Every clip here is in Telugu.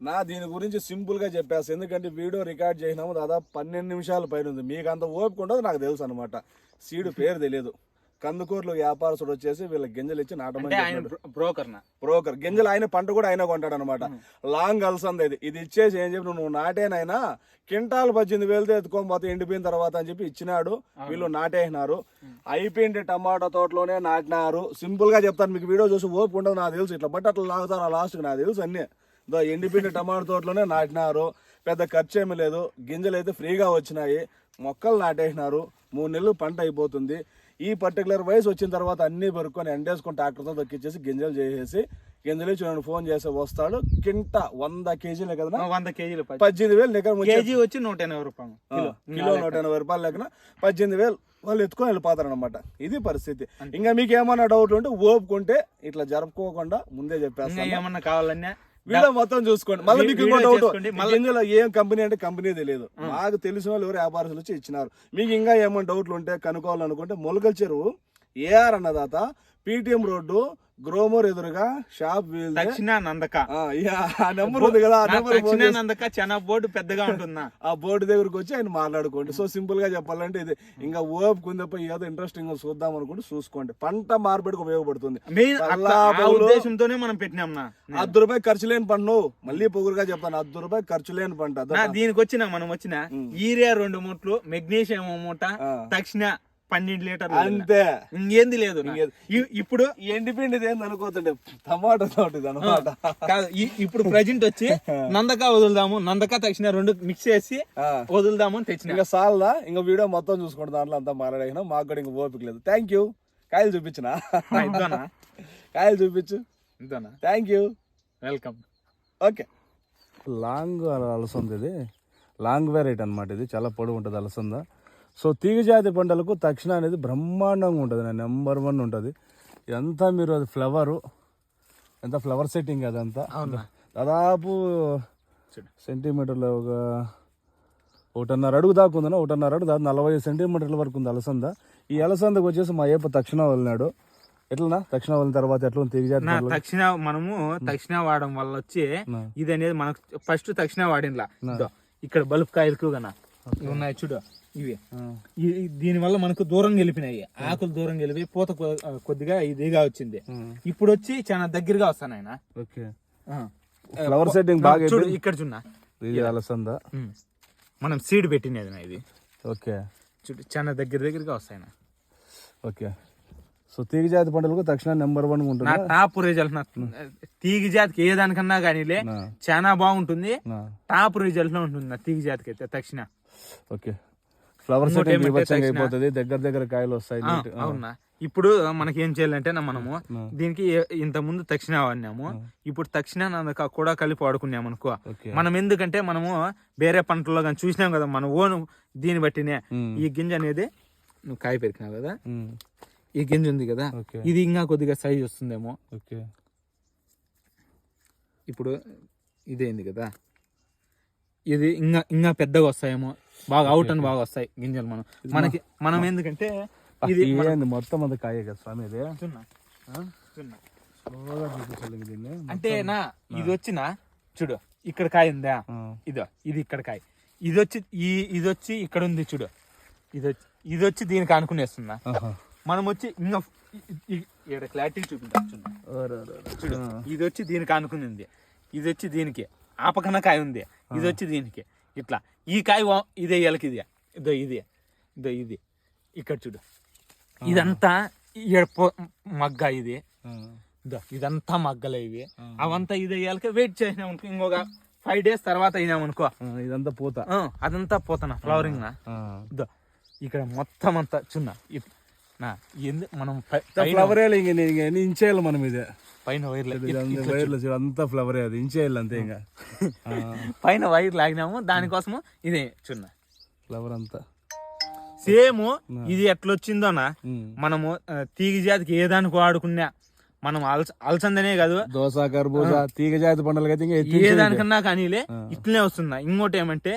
నా దీని గురించి సింపుల్గా చెప్పేస్తా. ఎందుకంటే వీడియో రికార్డ్ చేసినాము దాదాపు పన్నెండు నిమిషాల పైన ఉంది. మీకు అంత ఓపిక ఉండదు నాకు తెలుసు అనమాట సీడు పేరు తెలియదు కందుకూరులో వ్యాపారస్తుడు వచ్చేసి వీళ్ళకి గింజలు ఇచ్చి నాటమని. Broker broker. గింజలు ఆయన పంట కూడా ఆయన కొంటాడు అనమాట లాంగ్ అలసంద ఇది. ఇది ఇచ్చేసి ఏం చెప్పి నువ్వు నాటేనైనా కింటాలు పద్దెనిమిది వేలతో ఎత్తుకొని పోతే ఎండిపోయిన తర్వాత అని చెప్పి ఇచ్చినాడు. వీళ్ళు నాటేసినారు. అయిపోయింది టమాటా తోటలోనే నాటినారు. సింపుల్గా చెప్తాను మీకు వీడియో చూసి ఓపిక ఉండదు నాకు తెలుసు ఇట్లా. బట్ అట్లా లాగుతారు ఆ లాస్ట్ నాకు తెలుసు అన్ని. ఎండిపోయిన టమాటా తోటలోనే నాటినారు. పెద్ద ఖర్చు ఏమీ లేదు. గింజలు అయితే ఫ్రీగా వచ్చినాయి. మొక్కలు నాటేసినారు. మూడు నెలలు పంట అయిపోతుంది. ఈ పర్టికులర్ వయసు వచ్చిన తర్వాత అన్ని పెరుక్కొని ఎండేసుకొని ట్రాక్టర్తో దక్కిచ్చేసి గింజలు చేసేసి గింజలు చూడండి ఫోన్ చేస్తే వస్తాడు. కింట వంద కేజీలే కదా వంద కేజీలు. పద్దెనిమిది వేలు లెక్క కేజీ వచ్చి నూట ఎనభై రూపాయలు. కిలో. కిలో నూట ఎనభై రూపాయలు లెక్కన పద్దెనిమిది వేలు వాళ్ళు ఎత్తుకొని వెళ్ళిపోతారు అనమాట ఇది పరిస్థితి. ఇంకా మీకు ఏమన్నా డౌట్ ఉంటే ఓపుకుంటే ఇట్లా జరుపుకోకుండా ముందే చెప్పేస్తాను. ఏమన్నా కావాలన్నా వీడియో మొత్తం చూసుకోండి. మళ్ళీ మీకు ఇంకో డౌట్ గింజలో ఏం కంపెనీ అంటే కంపెనీ తెలియదు. మాకు తెలిసిన వాళ్ళు ఎవరు వ్యాపారస్తులు వచ్చి ఇచ్చినారు. మీకు ఇంకా ఏమైనా డౌట్లు ఉంటే కనుక్కోవాలనుకుంటే Molakala Cheruvu AR Annadata PTM road Gromor ఎదురుగా షాప్ వీల్ దక్షిణ నందక. ఆ నెంబర్ ఉంది కదా ఆ నా నెంబర్ ఫోన్ దక్షిణ చేసి నందక చాలా బోర్డు పెద్దగా ఉంటుందా? ఆ బోర్డు దగ్గరకు వచ్చి ఆయన మాట్లాడుకోండి. సో సింపుల్గా చెప్పాలంటే ఇది ఇంకా ఓపిక ఉంది తప్ప ఏదో ఇంట్రెస్టింగ్ చూద్దాం అనుకుంటే చూసుకోండి. పంట మార్పిడికి ఉపయోగపడుతుంది. ఉద్దేశంతోనే మనం పెట్టినాం అర్ధ రూపాయి ఖర్చు లేని నువ్వు మళ్ళీ పొగురుగా చెప్తాను. అర్ధ రూపాయి ఖర్చు లేని పంట. దీనికి వచ్చిన మనం వచ్చిన ఈరియా రెండు మూట్లు మెగ్నీషియం మూట ఆ. పన్నెండు లీటర్లు అంతే. ఇంకేంది లేదు ఇప్పుడు ఎండిపిండిది ఏంది అనుకోతుండే టమాటా తోటి అనమాట. కాదు ఇప్పుడు ప్రజెంట్ వచ్చి నందక వదులుదాము. నందక తక్షణ రెండు మిక్స్ చేసి వదులుదాము అని తెచ్చిన. ఇంకా సాల్దా? ఇంకా వీడియో మొత్తం చూసుకోండి. దాంట్లో అంతా మాట్లాడినా మాకు కూడా ఇంకా ఓపిక లేదు. థ్యాంక్ యూ కాయలు చూపించిన? కాయలు చూపించు. ఇద్దానా? Thank you welcome okay long అలసంద ఇది లాంగ్ వెరైటీ అనమాట ఇది. చాలా పొడవు ఉంటుంది అలసంద. సో తీగ జాతి పంటలకు తక్షణ అనేది బ్రహ్మాండంగా ఉంటుంది నా నెంబర్ వన్ ఉంటుంది. ఇదంతా మీరు అది ఫ్లవరు ఎంత ఫ్లవర్ సెట్టింగ్ అదంతా దాదాపు. సెంటీమీటర్లు ఒక ఒకటిన్నర అడుగు దాకా ఉందన్న ఒకటిన్నర అడుగు దాదాపు నలభై సెంటీమీటర్ల వరకు ఉంది అలసంద. ఈ అలసందకు వచ్చేసి మా ఏప తక్షణ వదిలినాడు. ఎట్లనా తక్షణ వదిలిన తర్వాత ఎట్లా ఉంది తీగ జాతి నా పంటలకు? తక్షణ మనము తక్షణ వాడడం వల్ల వచ్చి. ఇది అనేది మనకు ఫస్ట్ తక్షణ వాడినలా. ఇక్కడ బల్బ్ కాయలకు గన ఇవి ఉన్నాయి చూడు. ఇవి. ఆ. ఈ- దీని వల్ల మనకు దూరం గెలిపినాయి. ఆకులు దూరం గెలిపి పూత కొద్దిగా ఇదిగా వచ్చింది. ఇప్పుడు వచ్చి చాలా దగ్గరగా వస్తాను ఆయన. ఓకే. ఫ్లవర్ సెట్టింగ్ బాగా చూడు. ఇక్కడ ఇది అలసంద? మనం సీడ్ పెట్టినది నా ఇది. ఓకే. చూడు చాలా దగ్గర దగ్గరగా వస్తాయి. ఓకే. సో తీగ జాతి పంటలకు తక్షణ నెంబర్ వన్ ఉంటుంది? టాప్ రిజల్ట్ తీగ జాతికి ఏ దానికన్నా కానీలే. చాలా బాగుంటుంది. టాప్ రిజల్ట్లో ఉంటుంది నా తీగ జాతికి అయితే తక్షణ. ఓకే. ఫ్లవర్ సెట్టింగ్ అయిపోతుంది దగ్గర దగ్గర కాయలు వస్తాయి. అవునా? ఇప్పుడు మనకి ఏం చేయాలంటే మనము దీనికి ఇంత ముందు తక్షణ వాడినాము. ఇప్పుడు తక్షణ కూడా కలిపి వాడుకున్నాము అనుకో. మనం ఎందుకంటే మనము వేరే పంటల్లో కానీ చూసినాం కదా మన ఓన్ దీన్ని బట్టినే. ఈ గింజ అనేది నువ్వు కాయ పెరికినావు కదా. ఈ గింజ ఉంది కదా. ఇది ఇంకా కొద్దిగా సైజ్ వస్తుందేమో. ఇప్పుడు ఇదేంది కదా. ఇది ఇంకా ఇంకా పెద్దగా వస్తాయేమో. బాగా అవుట్ అని బాగా వస్తాయి గింజలు మనం. మనకి మనం ఎందుకంటే ఇది మొత్తం అంత కాయే కదా స్వామి ఇది. అంటే నా ఇది వచ్చిన చూడు ఇక్కడ కాయ ఉందా. ఇదో ఇది ఇక్కడ కాయ. ఇది వచ్చి ఈ ఇది వచ్చి ఇక్కడ ఉంది చూడు. ఇది వచ్చి ఇది వచ్చి దీనికి అనుకునేస్తున్నా. మనం వచ్చి ఇంకా ఇక్కడ క్లారిటీ చూపించాం చూడు. ఇది వచ్చి దీనికి అనుకునింది ఇది వచ్చి దీనికి. ఆ పక్కన కాయ ఉంది. ఇది వచ్చి దీనికి. ఇట్లా. ఈ కాయ ఇదే ఎలకి ఇది. ఇదో ఇది. ఇదో ఇది. ఇక్కడ చూడు. ఇదంతా మగ్గ ఇది. ఇదంతా మగ్గలే ఇవి. అవంతా ఇదే ఎలక వెయిట్ చేసినాం అనుకో ఇంకొక ఫైవ్ డేస్ తర్వాత అయినాం అనుకో. ఇదంతా పూత. అదంతా పోతానా ఫ్లవరింగ్. ఇదో ఇక్కడ మొత్తం అంతా చున్న నా ఎందు మనం ఫ్లవరే ఇంక నేను ఇంక ఎన్ని ఇంచేయాలి మనం ఇది? పైన వైర్లు వైర్లు చూడు, అంతా ఫ్లవరే అది ఇంచేయాలి అంతే ఇంకా. పైన వైర్ లాగినాము దానికోసము ఇదే చున్న. ఫ్లవర్ అంతా. సేమ్ ఇది ఎట్లొచ్చిందోనా. మనము తీగ జాతికి ఏ దానికి వాడుకున్నా మనం అలస అలసందనే కాదు. దోస కర్బూజా తీగ జాతి ఇంకా ఏ. దానికన్నా కానీలే ఇట్లనే వస్తుందా ఇంకోటి ఏమంటే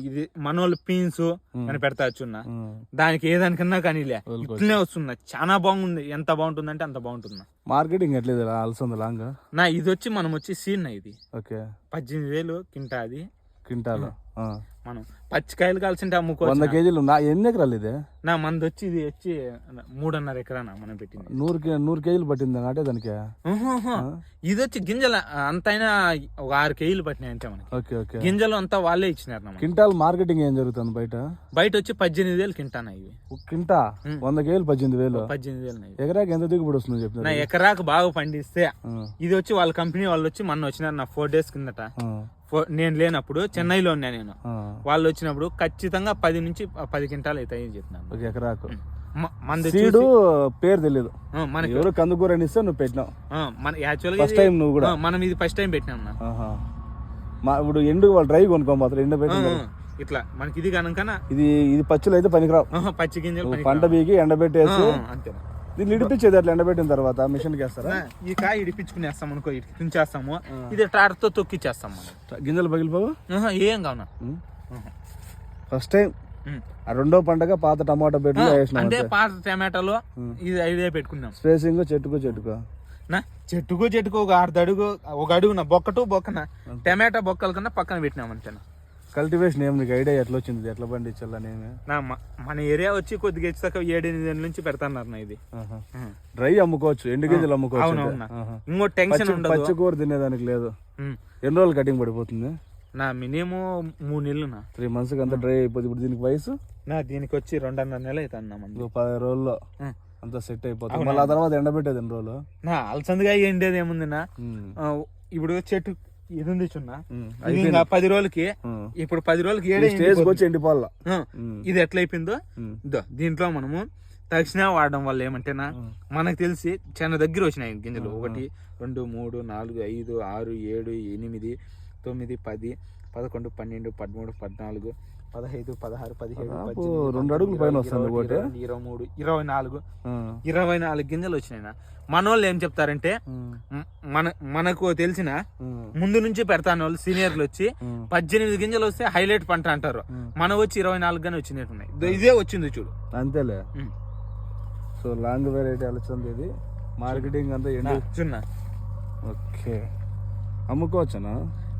ఇది మనోళ్ళు పీన్స్ అని పెడతా చున్న ఉమ్. దానికి ఏదానికన్నా కానీ ఇట్లనే వస్తుంది చాలా బాగుంది. ఎంత బాగుంటుందంటే అంత బాగుంటుంది. మార్కెటింగ్ ఎట్లేదు అలసంద లాంగ్? నా ఇది వచ్చి మనం వచ్చి సీన్ ఇది. ఓకే. పద్దెనిమిది వేలు కింటా అది క్వింటాల్ ఆ. మనం పచ్చికాయలు కాల్సింటే వంద అమ్ముకోవచ్చు కేజీలు నా ఎన్ని ఎకరాలు ఇది? నా మంది వచ్చి ఇది వచ్చి మూడున్నర ఎకరానా మనం పెట్టింది. నూరు కే నూరు కేజీలు పట్టింది నాటే దానికి. ఇది వచ్చి గింజల అంతైనా ఒక ఆరు కేజీలు పట్టినాయి అంతే మనకి. Okay okay. గింజలు అంతా వాళ్ళే ఇచ్చినారు మనకి. క్వింటాల్ మార్కెటింగ్ ఏం జరుగుతుంది బయట? బయట వచ్చి పద్దెనిమిది వేలు కింటానా ఇవి. ఒక క్వింటా? వంద కేజీలు పద్దెనిమిది వేలు. పద్దెనిమిది వేలు. ఎకరాకి ఎంత దిగుబడి వస్తుంది నా ఎకరాకు బాగా పండిస్తే ఇది వచ్చి వాళ్ళ కంపెనీ వాళ్ళు వచ్చి మొన్న వచ్చినారు నా ఫోర్ డేస్ కిందట. నేను లేనప్పుడు చెన్నైలో ఉన్నా నేను. వాళ్ళు వచ్చినప్పుడు ఖచ్చితంగా పది నుంచి పది క్వింటాలు అవుతాయి అని చెప్పినాను. ఒక ఎకరాకు. సీడు పేరు తెలియదు మనకి ఎవరు కందుకూర అని ఇస్తే నువ్వు పెట్టినావు. మన యాక్చువల్గా ఫస్ట్ టైం నువ్వు కూడా. మనం ఇది ఫస్ట్ టైం పెట్టినాం. మా ఇప్పుడు ఎండు వాళ్ళు డ్రై కొనుక్కోబోతారు ఎండ పెట్టి ఇట్లా మనకి ఇది కనుకనా ఇది ఇది పచ్చులు అయితే పనికిరావు. పచ్చి గింజలు పంట బీకి ఎండబెట్టేసి అంతే. దీన్ని ఇడిపించేది అట్లా ఎండబెట్టిన తర్వాత మిషన్ వేస్తారా ఈ కాయ ఇడిపించుకునేస్తాం అనుకో ఇటు తుంచేస్తాము. ఇది ట్రాక్టర్తో తొక్కిచ్చేస్తాం మనం. గింజలు పగిలిపోవు? ఏం కావునా? ఫస్ట్ టైం ఆ రెండో పండగ పాత టమాటా వేసినాం అంటే పాత టమాటాలో ఇది ఐడియా పెట్టుకున్నాం. స్పేసింగ్ చెట్టుకు చెట్టుకు? నా చెట్టుకు చెట్టుకు ఒక అర్ధ అడుగు ఒక అడుగు నా బొక్కటు బొక్కన టమాటా బొక్కల కన్నా పక్కన పెట్టినాం అంతే కల్టివేషన్ ఏం నీకు ఐడియా ఎట్లా వచ్చింది? ఎట్లా పండించాలని నా మ- మన ఏరియా వచ్చి కొద్దిగా ఇచ్చాక ఏడెనిమిది ఏళ్ళ నుంచి పెడతాన్నారు నా ఇది. డ్రై అమ్ముకోవచ్చు ఎండు గింజలు అమ్ముకోవచ్చు అవునవునా. ఆహా. ఇంకో టెన్షన్ పచ్చి ఉండదు. పచ్చి కూర తినేదానికి లేదు. ఉమ్. ఎన్ని రోజులు కటింగ్ పడిపోతుంది? నా మినిమం మూడు నెలలు నా. త్రీ మంత్స్ అంతా డ్రై అయిపోతుంది ఇప్పుడు దీనికి వయసు? నా దీనికి వచ్చి రెండున్నర నెలలు అవుతుంది నా మంది. ఇంకో పది రోజుల్లో ఉమ్. అంతా సెట్ అయిపోతుంది. మళ్ళీ ఆ తర్వాత ఎండబెట్టేది ఎన్ని రోజులు? నా అలసందగా ఎండేది ఏముంది నా. ఆ, ఇప్పుడు చెట్టు ఇది ఉంది చున్నా పది రోజులకి. ఇప్పుడు పది రోజులకి ఏడే వచ్చి ఎండిపోవాల? ఇది ఎట్లా అయిపోయిందో ఉమ్. ఇదో దీంట్లో మనము తక్షణ వాడడం వల్ల ఏమంటేనా మనకు తెలిసి చాలా దగ్గర వచ్చినాయి గింజలు. ఒకటి రెండు మూడు నాలుగు ఐదు ఆరు ఏడు ఎనిమిది తొమ్మిది పది పదకొండు పన్నెండు పదమూడు పద్నాలుగు పదహైదు పదహారు పదిహేడు రెండు అడుగుల పైన ఇరవై, వస్తుంది ఒకటి. ఇరవై మూడు ఇరవై నాలుగు. ఇరవై నాలుగు గింజలు వచ్చినాయి మనోళ్ళు ఏం చెప్తారంటే మన మనకు తెలిసిన. ముందు నుంచి పెడతాను వాళ్ళు సీనియర్లు వచ్చి. పద్దెనిమిది గింజలు వస్తే హైలైట్ పంట అంటారు. మన వచ్చి ఇరవై నాలుగు గానే వచ్చినట్టున్నాయి ఇదో ఇదే వచ్చింది చూడు. అంతేలే. సో లాంగ్ వెరైటీ అలసింది ఇది. మార్కెటింగ్ అంతా ఎండి ఓకే. అమ్ముకోవచ్చనా?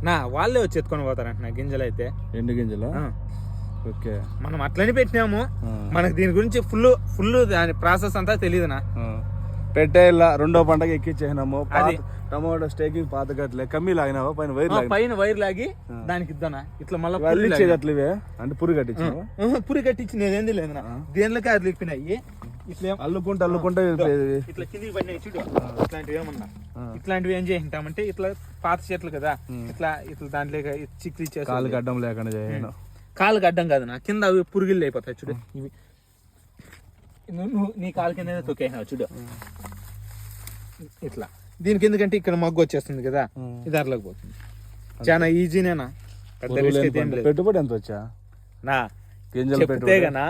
నా వాళ్ళే వచ్చి ఎత్తుకొని పోతారంట నా గింజలు అయితే ఎండు గింజల. ఓకే. మనం అట్లనే పెట్టినాము. మనకు దీని గురించి ఫుల్ ఫుల్ దాని ప్రాసెస్ అంతా తెలియదునా. పెట్టేలా రెండో పంటకి ఎక్కిచ్చేసినాము. అది. టమాటో స్టేకింగ్ పాత గట్లే. కమ్మీ లాగినావా? పైన వైర్ పైన వైర్ లాగి దానికి ఇద్దానా? ఇట్లా మళ్ళీ అట్లవే అంటే పురి కట్టించినావా? పురి కట్టించి నేనేంది లేదునా దేనిలోకి అది లిప్పినాయి అల్లుకుంటే అల్లుకుంటే ఇట్లా కిందికి పడినాయి చూడు. ఇట్లాంటివి ఏమన్నా? ఇట్లాంటివి ఏం చేసింటామంటే ఇట్లా పాత చెట్లు కదా ఇట్లా ఇట్లా దాంట్లో ఇచ్చేసి కాలు గడ్డం లేకుండా చేయను. కాలు అడ్డం కాదు నా కింద అవి పురుగులు అయిపోతాయి చూడు. ఇవి. నువ్వు నీ కాలు కింద తొక్కేసినావు చూడు. ఇట్లా. దీనికి ఎందుకంటే ఇక్కడ మగ్గు వచ్చేస్తుంది కదా ఇది అర్లకు పోతుంది. చాలా ఈజీనేనా? పెద్ద పెట్టుబడి ఎంత వచ్చా? నా చెప్తే గనా.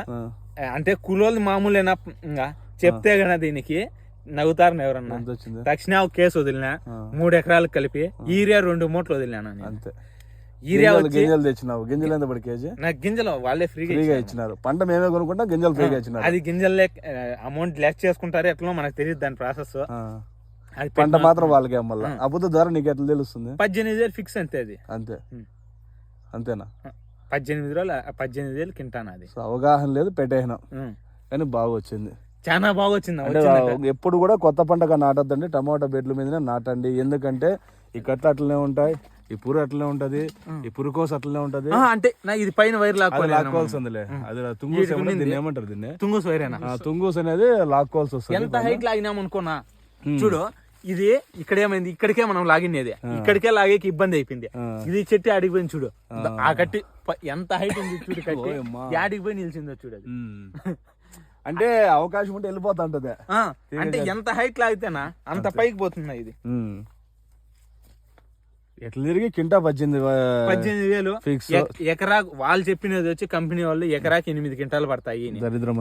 అంటే కూలోళ్ళు మామూలేనా? ఇంకా చెప్తే గనా దీనికి నవ్వుతారు ఎవరన్నా. తక్షణ ఒక కేసు వదిలినా. మూడు ఎకరాలకు కలిపి ఈరియా రెండు మూటలు వదిలినా నేను. అంతే. ఈరియా గింజలు తెచ్చినావు. గింజలు ఎంత పడి కేజీ? నా గింజలు వాళ్ళే ఫ్రీగా ఫ్రీగా ఇచ్చినారు. పంట మేమే కొనుక్కుంటాం గింజలు ఫ్రీగా ఇచ్చినారు. అది గింజలు అమౌంట్ లెస్ చేసుకుంటారు ఎట్లా మనకు తెలియదు దాని ప్రాసెస్. అది పంట మాత్రం వాళ్ళకే అమ్మల్లా. అబద్ధ ధర నీకు ఎట్లా తెలుస్తుంది? పద్దెనిమిది వేలు ఫిక్స్ అంతే అది. అంతే. అంతేనా? పద్దెనిమిది రోజులు పద్దెనిమిది వేలు కింటాను అది. సో అవగాహన లేదు పెట్టేసినాం. కానీ బాగా వచ్చింది చాలా బాగా వచ్చింది. ఎప్పుడు కూడా కొత్త పంటగా నాటద్దండి. టమాటా బెడ్ల మీదనే నాటండి. ఎందుకంటే ఈ కట్ల అట్లనే ఉంటాయి ఈ పూర అట్లనే ఉంటది ఈ పురుకోస అట్లనే ఉంటది. అంటే నా ఇది పైన వైర్ లాక్కోలేదు లాక్కోవాల్సిందిలే. అది తుంగూస్ దీన్ని ఏమంటారు దీన్ని? తుంగుస్ వైరేనా? ఆ, తుంగూస్ అనేది లాక్కోవాల్సి వస్తుంది ఎంత హైట్ లాగినాం అనుకోనా చూడు ఇది ఇక్కడ ఏమైంది ఇక్కడికే మనం లాగినది ఇక్కడికే లాగేకి ఇబ్బంది అయిపోయింది. ఇది చెట్టు ఆడిపోయింది చూడు. ఆ. కట్టి ఎంత హైట్ ఉంది చూడు కట్టి. యాడికి పోయి నిలిచిందో చూడు అది. అంటే అవకాశం ఉంటే వెళ్ళిపోతా ఉంటది. అంటే ఎంత హైట్ లాగితేనా అంత పైకి పోతుంది ఇది. ఎట్లా తిరిగి కింటా పద్దెనిమిది పద్దెనిమిది వేలు. ఫిక్స్ ఎక్- ఎకరా వాళ్ళు చెప్పినది వచ్చి కంపెనీ వాళ్ళు ఎకరాకి ఎనిమిది క్వింటాలు పడతాయి. దరిద్రం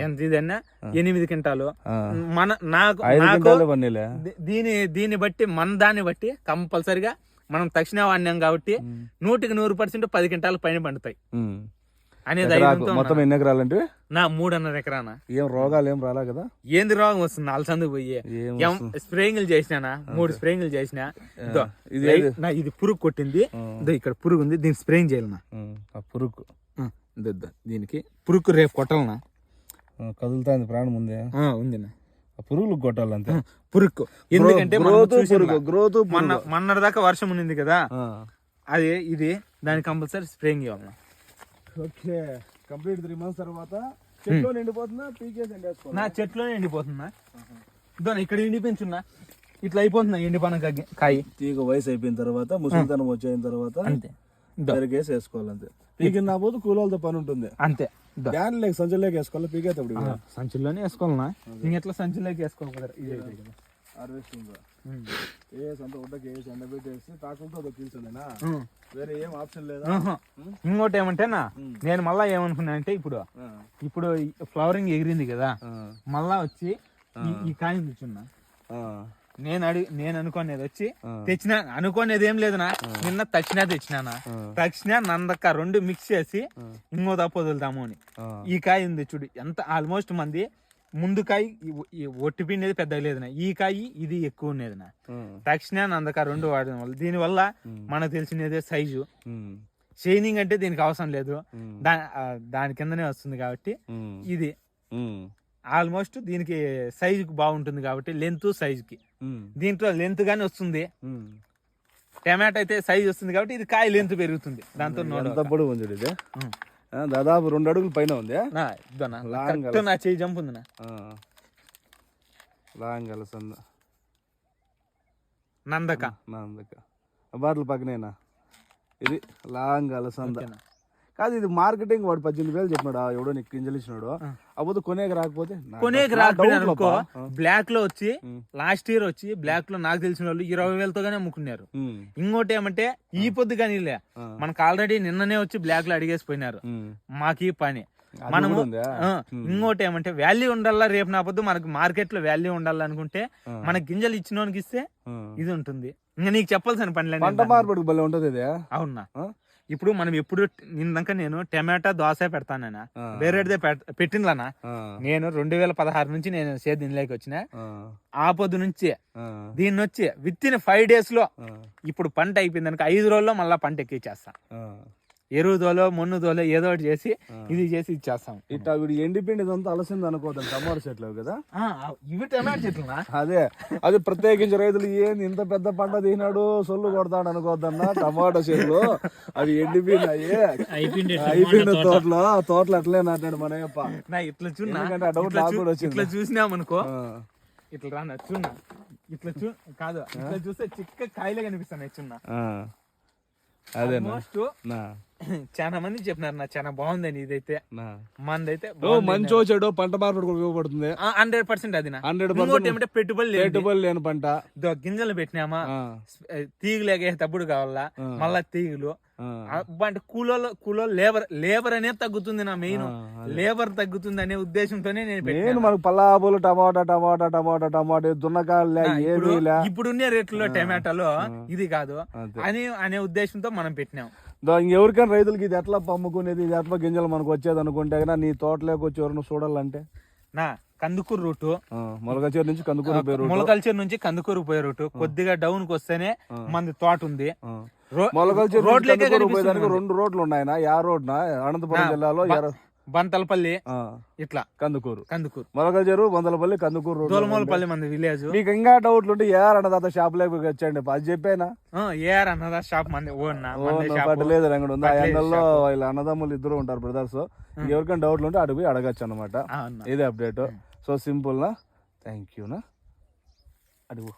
ఎంత ఇదన్నా? ఎనిమిది క్వింటాలు ఆ. మన నాకు నాకు దీని దీన్ని బట్టి మన దాన్ని బట్టి కంపల్సరిగా మనం తక్షణ వాడినాం కాబట్టి నూటికి నూరు పర్సెంట్ పది క్వింటాల పైన పండుతాయి. అనేది ధైర్యంతో మొత్తం. ఎన్ని ఎకరాలంటే నా మూడున్నర ఎకరానా? ఏం రోగాలు ఏం రాలా కదా? ఏంది రోగం వస్తుంది? అలసందుకు పోయి. స్ప్రేయింగ్లు చేసినానా? మూడు స్ప్రేయింగ్లు చేసిన. ఇదో, నా ఇది పురుగు కొట్టింది. ఇక్కడ పురుగు ఉంది దీనికి స్ప్రేయింగ్ చేయాలనా ఉమ్, ఆ పురుగు. దీనికి. పురుగు రేపు కొట్టాలనా? ఆ, కదులుతాంది ప్రాణం ఉందే. ఉందినా ఆ పురుగులు కొట్టాలంతే. పురుగు. ఎందుకంటే గ్రోత్ చూసిన మొన్న మొన్నటి దాకా వర్షం ఉన్నింది కదా. అది ఇది దానికి కంపల్సరీ స్ప్రేయింగ్ చేయాలన్నా ఓకే. కంప్లీట్ త్రీ మంత్స్ తర్వాత చెట్లు నిండిపోతుందా? పీకేసి ఎండేసుకోవాలి నా చెట్లోనే ఎండిపోతుందా? ఇదో ఇక్కడ ఎండిపించున్నా ఇట్లా అయిపోతుందా ఎండిపోయిన కాయ? తీగ వయసు అయిపోయిన తర్వాత ముసలితనం వచ్చేయిన తర్వాత అంతే. పెరిగేసి వేసుకోవాలి అంతే పీకిన పోతే కూలోళ్ళతో పని ఉంటుంది. అంతే. ఇదో. డాన్ లేక సంచులేక వేసుకోవాలి? పీకేటప్పుడు ఆ, సంచుల్లోనే వేసుకోవాలనా? ఇంకెట్లా సంచుల్లోకి వేసుకోకూడదు ఇదే. ఇదే కదా. హార్వెస్టింగ్. వేసి అంత ఉడ్డకి వేసి ఎండబెట్టేసి తాకుంటూ. వేరే ఏం ఆప్షన్ లేదా. ఇంకోటి ఏమంటేనా నేను మళ్ళా ఏమనుకున్నా అంటే ఇప్పుడు ఇప్పుడు ఫ్లవరింగ్ ఎగిరింది కదా మళ్ళా వచ్చి ఈ- కాయ తెచ్చున్నా ఆ, నేను అడిగి నేను అనుకునేది వచ్చి. తెచ్చిన అనుకునేది ఏం లేదునా నిన్న తక్షణ తెచ్చినానా. తక్షణ నందక రెండు మిక్స్ చేసి ఇంకో దప్ప వదులుతాము అని. ఈ కాయ ఉంది చూడు ఎంత ఆల్మోస్ట్ మంది ముందు కాయ ఒట్టి పిండేది పెద్దగా లేదునా. ఈ కాయ ఇది ఎక్కువ ఉండేదినా. తక్షణ నందక రెండు వాడడం వల్ల దీనివల్ల మనకు తెలిసినదే సైజు. షైనింగ్ అంటే దీనికి అవసరం లేదు. దాని కిందనే వస్తుంది కాబట్టి ఇది. ఆల్మోస్ట్ దీనికి సైజుకి బాగుంటుంది కాబట్టి లెంత్ సైజుకి. ఉమ్, దీంట్లో లెంత్ గానే వస్తుంది. టమాటా అయితే సైజ్ వస్తుంది కాబట్టి ఇది కాయ లెంత్ పెరుగుతుంది. దాంతో ఉంది దాదాపు రెండు అడుగుల పైన ఉంది కరెక్ట్ నా చేయి జంప్. లాంగ్ అలసంద నందక. నా అందుక బాటల పక్కనేనా? ఇది లాంగ్ అలసంద? కాదు ఇది మార్కెటింగ్ వాడు పద్దెనిమిది వేలు చెప్పినాడు ఎవడో నీకు గింజలు ఇచ్చినాడు అప్పుడు కొనేకి రాకపోతే? కొనేకి నా రాకపోయినా doubt అనుకో లోపా. బ్లాక్లో వచ్చి. లాస్ట్ ఇయర్ వచ్చి బ్లాక్లో నాకు తెలిసిన వాళ్ళు ఇరవై వేలతోగానే అమ్ముకున్నారు. ఉమ్, ఇంకోటి ఏమంటే ఈ పొద్దు కానీ లే. మనకు ఆల్రెడీ నిన్ననే వచ్చి బ్లాక్లో అడిగేసిపోయినారు ఉమ్. మాకు ఈ పని. మనము ఇంకోటి ఏమంటే వాల్యూ ఉండాలా రేపు నా పొద్దు మనకు మార్కెట్లో వాల్యూ ఉండాలనుకుంటే మనకి గింజలు ఇచ్చినోనికి ఇస్తే. ఇది ఉంటుంది. ఇంకా నీకు చెప్పాల్సిన పనులన్నీ పంట మార్పిడికి భలే ఉంటది అవునా? ఇప్పుడు మనం ఎప్పుడు నిన్నక నేను టమాటా దోస పెడతానైనా ఆ. వేరేదే పెట్టినలానా నేను రెండు వేల పదహారు నుంచి నేను సేద్యంలోకి వచ్చిన. ఆ, పొద్దు నుంచి దీన్ని వచ్చి విత్ ఇన్ ఫైవ్ డేస్లో ఇప్పుడు పంట అయిపోయింది అనుకో ఐదు రోజుల్లో మళ్ళీ పంట ఎక్కిచ్చేస్తా. ఎరువు దోలో మొన్ను దోలో ఏదో ఒకటి చేసి ఇది చేసి ఇచ్చేస్తాం. ఇట్లా వీడు ఎండిపిండి ఇదంతా అలసింది అనుకోదాం టమాటా చెట్లు కదా? ఆ, ఇవి టమాటా చెట్లునా? అదే అది ప్రత్యేకించి రైతులు ఏంది ఇంత పెద్ద పంట తీసినాడు సొల్లు కొడతాడు అనుకోద్దన్న టమాటా చెట్లు. అవి ఎండిపోయినాయి. అయిపోయింది అయిపోయిన తోటలో ఆ తోటలు అట్లే నాటాడు మన నా ఇట్లా ఆ డౌట్ కూడా వచ్చింది. ఇట్లా చూసినామనుకో. ఇట్లా రానా? చూన్నా ఇట్లా చూ కాదు ఇట్లా చూస్తే చిక్క కాయలే కనిపిస్తున్నాయి చూన్నా ఆ. అదేనా? ఆల్మోస్ట్ నా. చాలా మంది చెప్పినారు నా చాలా బాగుందని ఇదైతే. ఓ మంచో చెడు పంట మార్పిడి కూడా ఉపయోగపడుతుంది హండ్రెడ్ పర్సెంట్ అది నా. 100% ఇంకోటి ఏమంటే పెట్టుబడి లేదు పెట్టుబడి లేని పంట. గింజలు పెట్టినామా? తీగలు ఎగేటప్పుడు కావాలా. మళ్ళా తీగలు. అంటే కూలో కూలో లేబర్ లేబర్ అనేది తగ్గుతుంది నా మెయిన్. లేబర్ తగ్గుతుంది అనే ఉద్దేశంతోనే నేను నేను మనకు పల్లాపులు టమాటా టమాటా టమాటా టమాటా దున్నకాయలు ఇప్పుడు ఇప్పుడున్న రేట్లలో టమాటాలో ఇది కాదు. అని అనే ఉద్దేశంతో మనం పెట్టినాం. ఇంకెవరికైనా రైతులకి ఇది ఎట్లా అమ్ముకునేది? ఇది ఎట్లా గింజలు మనకు వచ్చేది అనుకుంటే కన్నా నీ తోటలోకి వచ్చి ఎవరైనా చూడాలంటే? నా కందుకూరు రూటు. ఆ, మొలకచేరు నుంచి కందుకూరు పేరు మొలకల్చర్ నుంచి కందుకూరు పోయే రూటు. కొద్దిగా డౌన్కి వస్తేనే మంది తోట ఉంది. మొలకల్చరు రోడ్లకే పోయేదానికి రెండు రోడ్లు ఉన్నాయన యా రోడ్న? అనంతపురం జిల్లాలో బంతలపల్లి ఇట్లా. కందుకూరు. కందుకూరు. మొలకల్చెరు బొందలపల్లి కందుకూరు దోలమూలపల్లి మంది విలేజ్ మీకు ఇంకా డౌట్లు ఉంటే ఏ అన్నదాత షాప్లోకి వచ్చండి అది చెప్పానా? ఏఆర్ అన్నదా షాప్ మంది పట్టలేదు రంగడు ఉంది. ఆ ఎండల్లో వీళ్ళ అన్నదమ్ములు ఇద్దరు ఉంటారు బ్రదర్స్ ఎవరికైనా డౌట్లు ఉంటే అడిగి అడగచ్చు అనమాట ఇదే అప్డేట్ సో సింపుల్ నా థ్యాంక్ యూ నా అడుగు